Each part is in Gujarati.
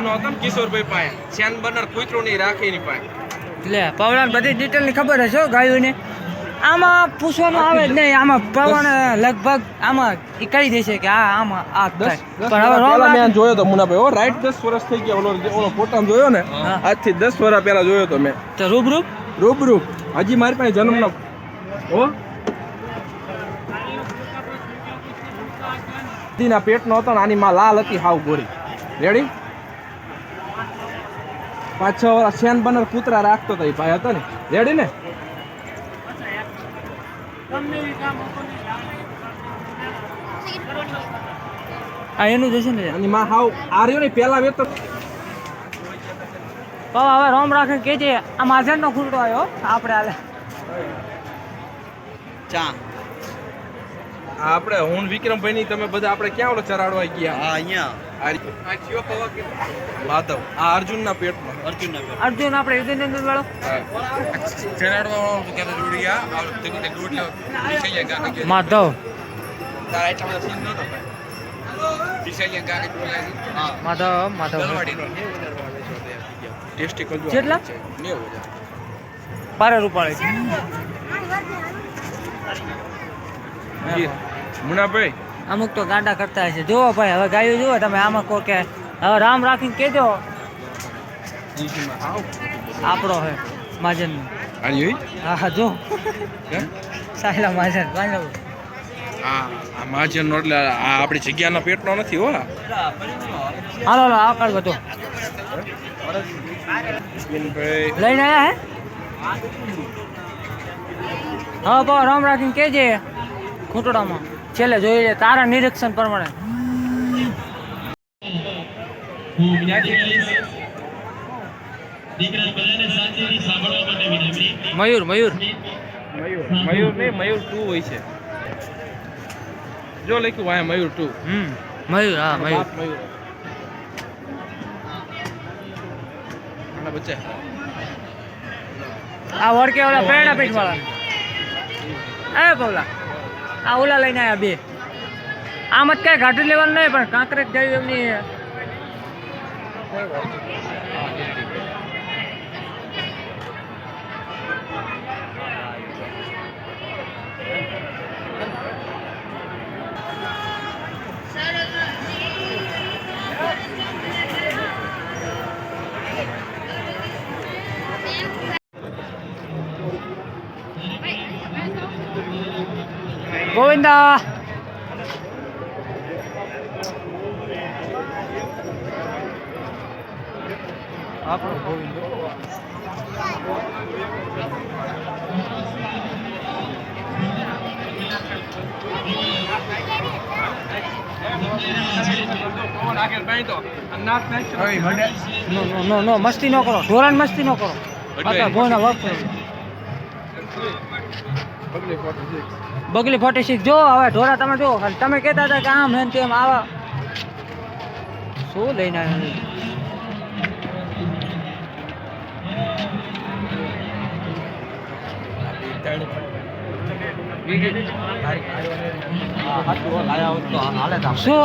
નાનો હતો ને કિશોરભાઈ પાસે. શેન બનર કૂતરું નહીં રાખે એની પાસે. એટલે પવન બધી ડિટેલની ખબર હશે હો ગાયોને. આમાં પૂછવાનું આવે જ નહીં. આમાં પવન લગભગ આમાં એ કહી દેશે કે આ આમાં આ પણ હવે રોંગ મેં જોયો તો મુનાભાઈ. ઓ રાઈટ દસ વર્ષ થઈ ગયા. ઓલો ઓલો ફોટા જોયો ને હા. આજથી દસ વર્ષ પહેલા જોયો તો મેં. તો રૂબરૂ? રૂબરૂ. હજી મારી પાસે જન્મનો ઓ દીના પેટનો હતો ને આની માં લાલ હતી હાવ ગોરી. રેડી પાંચ છ વર્ષ શેન બનર કૂતરા રાખતો હતો એ ભાઈ હતો ને. રેડી ને? આ એનું જશે ને અને માં હાવ આર્યો ને પેલા વેતો. તો હવે રોમ રાખે કે છે આ માઝનનો ખૂટો આવ્યો આપણે હાલે. ચા આપણે હું વિક્રમભાઈની વિક્રમભાઈ ની તમે બધા આપણે ક્યાં ઓલો ચરાડવા ગયા? હા અહીંયા. આ આ કે? માધવ. આ અર્જુન ના પેટમાં. અર્જુન નગર અર્જુન આપણે યુધિનંદન વાળો? માધવ. માધવ માધવ. ટેસ્ટિકલ જો કેટલા? માધવ માધવ કેટલા રૂપાળે છે. જી. મુનાભાઈ. અમુક તો ગાંડા કરતા હશે. જુઓ ભાઈ હવે ગાયો જુઓ તમે આમાં કો કે હવે રામ રાખીને કહેજો. આપણો હે માજન હા હા જો. સાહેલા સાયલા માજન ગાંડો આ માજન મહાજનનો એટલે આ આપણી જગ્યાનો પેટનો નથી હો હાલો હાલો આ કાઢ બધો. લઈને આયા હે? હા બહુ રામ રાખીને કહેજે. ખૂંટડામાં છેલ્લે જોઈ લે તારા નિરીક્ષણ પ્રમાણે. મયુર મયુર. મયુર મયુર નહીં મયુર ટુ હોય છે. જો લખ્યું વાય મયુર ટુ હમ મયુર હા મયુર. મયુર. બચ્ચા. આ વળકે ઓલા પેડા પીઠ વાળા એ પવલા આ ઓલા લઈને આવ્યા બે. આમ જ કઈ ઘાટું લેવાનું નહીં, પણ કાંકરેજ જાય એમની ગોવિંદા આપણો ગોવિંદ નો નો નો નો મસ્તી ન કરો ઢોરણ મસ્તી ન કરો પાછા ભોયના વર્ક બગલી ફોર્ટી સિક્સ જો હવે ઢોરા તમે જો તમે કહેતા હતા કે આમ એમ તેમ આવા. શું લઈને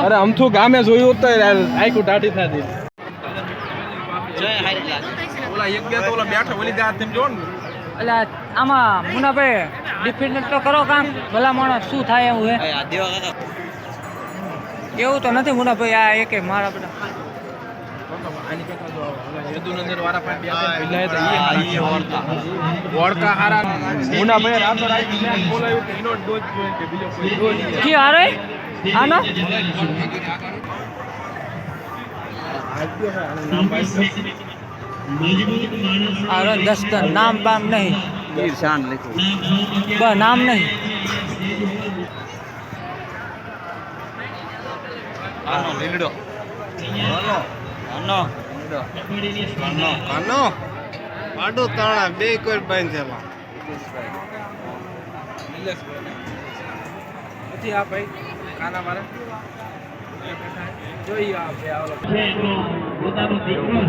અરે અમથું ગામે જોયું તો આખું ટાટી થતી. ઓલા એક બે તો ઓલા બેઠા ઓલી દાંત તેમ જો ને. એટલે આમાં મુનાભાઈ ડિફિનેટ તો કરો કામ ભલા માણસ શું થાય એવું હે? એવું તો નથી મુનાભાઈ આ એકે મારા બધા. આની? છે, આનું નામ બામ નહીં શાન લખ્યું બસ નામ નહીં આનો લીલડો આનો આનો આનો કાનો પાડો તાણા બે કોઈ બાંધેલા નથી આ ભાઈ કાના મારા જોઈ આ બે આ ઓલો. પોતાનો દીકરો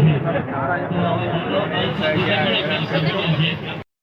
છે